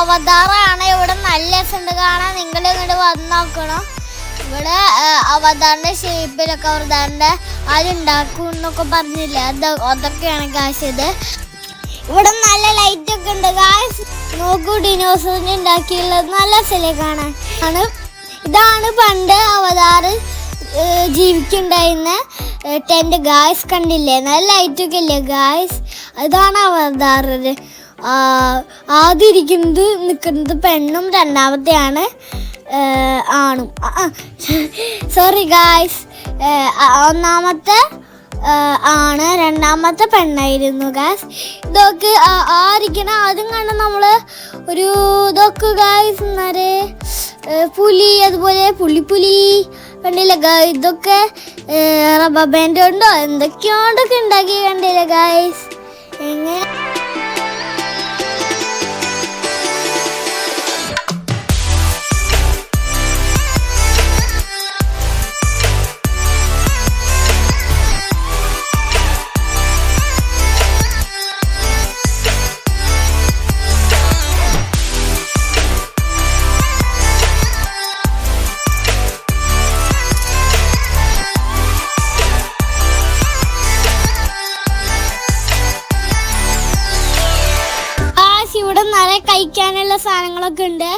അവതാറാണ് ഇവിടെ നല്ല രസമുണ്ട്. കാണാൻ നിങ്ങൾ ഇങ്ങോട്ട് വന്ന് നോക്കണം. ഇവിടെ അവതാറിന്റെ ഷേപ്പിലൊക്കെ അവതാറിന്റെ ആരുണ്ടാക്കും എന്നൊക്കെ പറഞ്ഞില്ല? അത് അതൊക്കെയാണ് കാശ് ഇത്. ഇവിടെ നല്ല ലൈറ്റ് ഒക്കെ ഉണ്ട്. കാശ് നോക്കൂ ഡിനോസറിന് ഉണ്ടാക്കിയുള്ളത് നല്ല സ്ഥലം കാണാൻ? ആണ്. ഇതാണ് പണ്ട് അവതാറ് ഏഹ്, ജീവിക്കുണ്ടായിരുന്ന ടെന്റ് ഗായ്സ് കണ്ടില്ലേ? നല്ല ലൈറ്റൊക്കെ ഇല്ലേ ഗായ്സ് അതാണ് അവതാറ്. ആദ്യം ഇരിക്കുന്നത് നിൽക്കുന്നത് പെണ്ണും രണ്ടാമത്തെയാണ് ആണ്. സോറി ഗായ്സ് ഒന്നാമത്തെ ആണ് രണ്ടാമത്തെ പെണ്ണായിരുന്നു ഗാസ് ഇതൊക്കെ ആരിക്കണം ആദ്യം കണ്ട നമ്മൾ ഒരു ഇതൊക്കെ ഗായ്സ് എന്നാൽ പുലി അതുപോലെ പുലിപ്പുലി കണ്ടില്ല ഗായ് ഇതൊക്കെ റബ്ബർ ഉണ്ടോ എന്തൊക്കെയോണ്ടൊക്കെ ഉണ്ടാക്കി കണ്ടില്ല ഗായ്സ് എങ്ങനെ നിറയെ കഴിക്കാനുള്ള സാധനങ്ങളൊക്കെ ഉണ്ട്.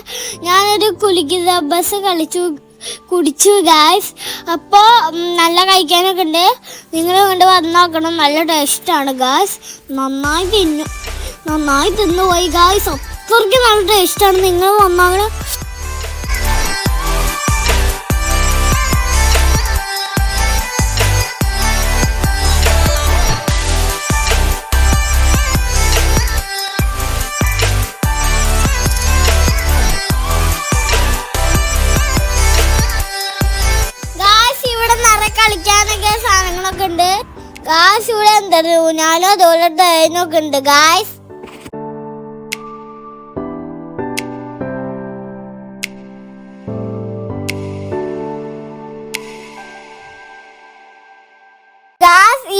ഞാനൊരു കുലിക്കുന്ന ബസ് കളിച്ചു കുടിച്ചു ഗായ്സ് അപ്പോൾ നല്ല കഴിക്കാനൊക്കെ ഉണ്ട്. നിങ്ങൾ കൊണ്ട് വന്ന് നോക്കണം. നല്ല ടേസ്റ്റാണ് ഗായ്സ് നന്നായി തിന്നു. നന്നായി തിന്നു പോയി ഗായ്സ് അത്രയ്ക്ക് നല്ല ടേസ്റ്റാണ് നിങ്ങൾ വന്നോക്കണം. കളിക്കാനൊക്കെ സാധനങ്ങളൊക്കെ ഉണ്ട്. ഗായ്സ് ഇവിടെ എന്താ ഊഞ്ഞാലോ അതുപോലെ ട്രെയിനൊക്കെ ഉണ്ട് ഗായ്സ്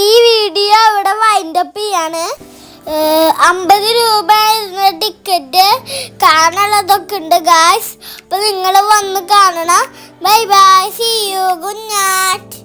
ഈ വീഡിയോ ഇവിടെ വൈൻഡ് അപ്പ് ചെയ്യാണ്. അമ്പത് രൂപ ടിക്കറ്റ് കാണാനുള്ളതൊക്കെ ഉണ്ട് ഗായ്സ് അപ്പൊ നിങ്ങൾ വന്ന് കാണണം. Bye bye see you good night